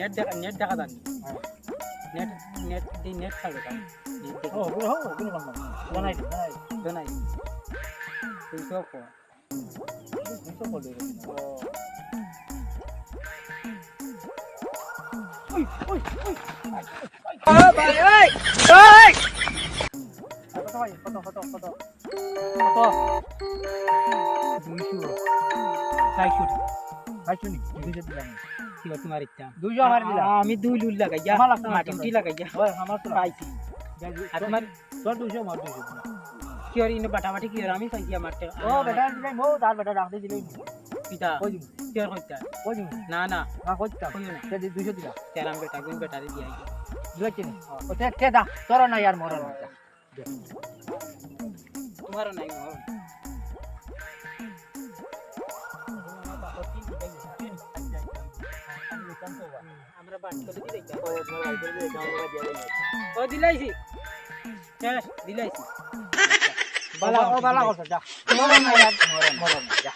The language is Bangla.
নেট দেখা নেট দেখা জানি নেট নেট দি নেট থাকবে কারণ ও গুলো হো গুলো বাম জানাই জানাই জানাই দুইশো ফোর দুশো বলে ও কত ভাই কত কত কত কত দুইশো চারশো ভাইছো নি দুইশো দিলাম কি হয় তোমার ইচ্ছা দুইশো আমার দিলাম আমি দুই লুল লাগাইয়া আমার লাগতো না মাটি লাগাইয়া ওই আমার তো পাইছি আর তোমার তোর দুইশো আমার দুইশো। কি হয় ইনো বাটাবাটি কি হয় আমি পাইছি আমার ও বেটা দিলাই মো তার বেটা ডাকতে দিলাই পিতা কই দিমু? কি হয় কইতা? কই দিমু? না না। না কইতাম কইও না। তে দুইশো দিলাম তেরাম বেটা গুণ বেটারে দিয়া দিলাই নি ও তে তে দা? তোর না ইয়ার মরন তোমারও নাই মোর আমরা বাট করে দিলাই ও দিলাইছি শেষ দিলাইছি বালা ও বালা করছ যা। মরন মরন যা।